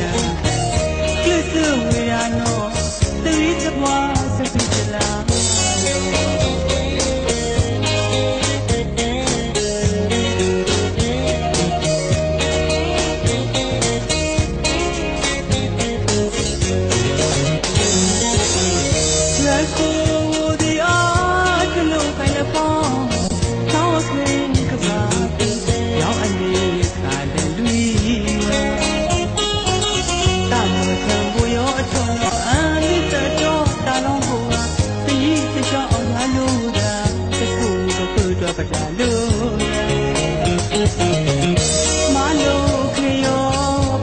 လာကလစ်စွေရနောတရီချပွား တခြားအောင်လာလို့သာတကူကိုပြတော့ပတာလို့မလို့ခေယော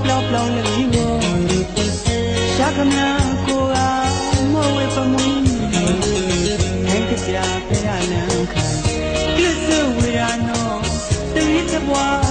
ပလောက်ပလောက်လေးကိုရှာကမနာကိုကမဝေပမူငင်ကြပြပြရနံခိုင်ကလစ်ဝေရနောတဝိတဘွား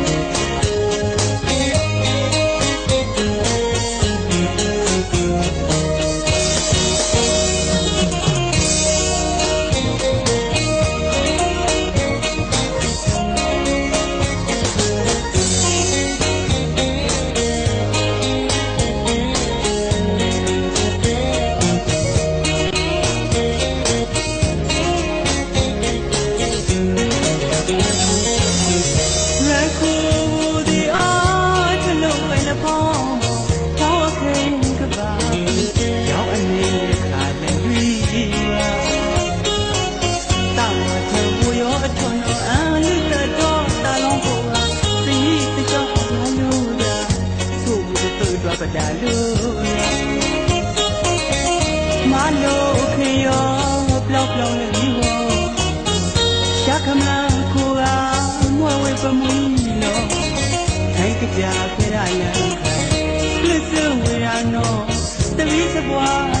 Badaluna Mano Kyo Block Block Liwo Shakama Kura Mwewe Pamuino Thank you Piraya Listen we are no The reason why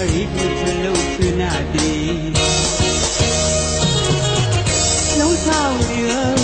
အရိပုထလုံးဖွနာတိလုံးဆောင်ရ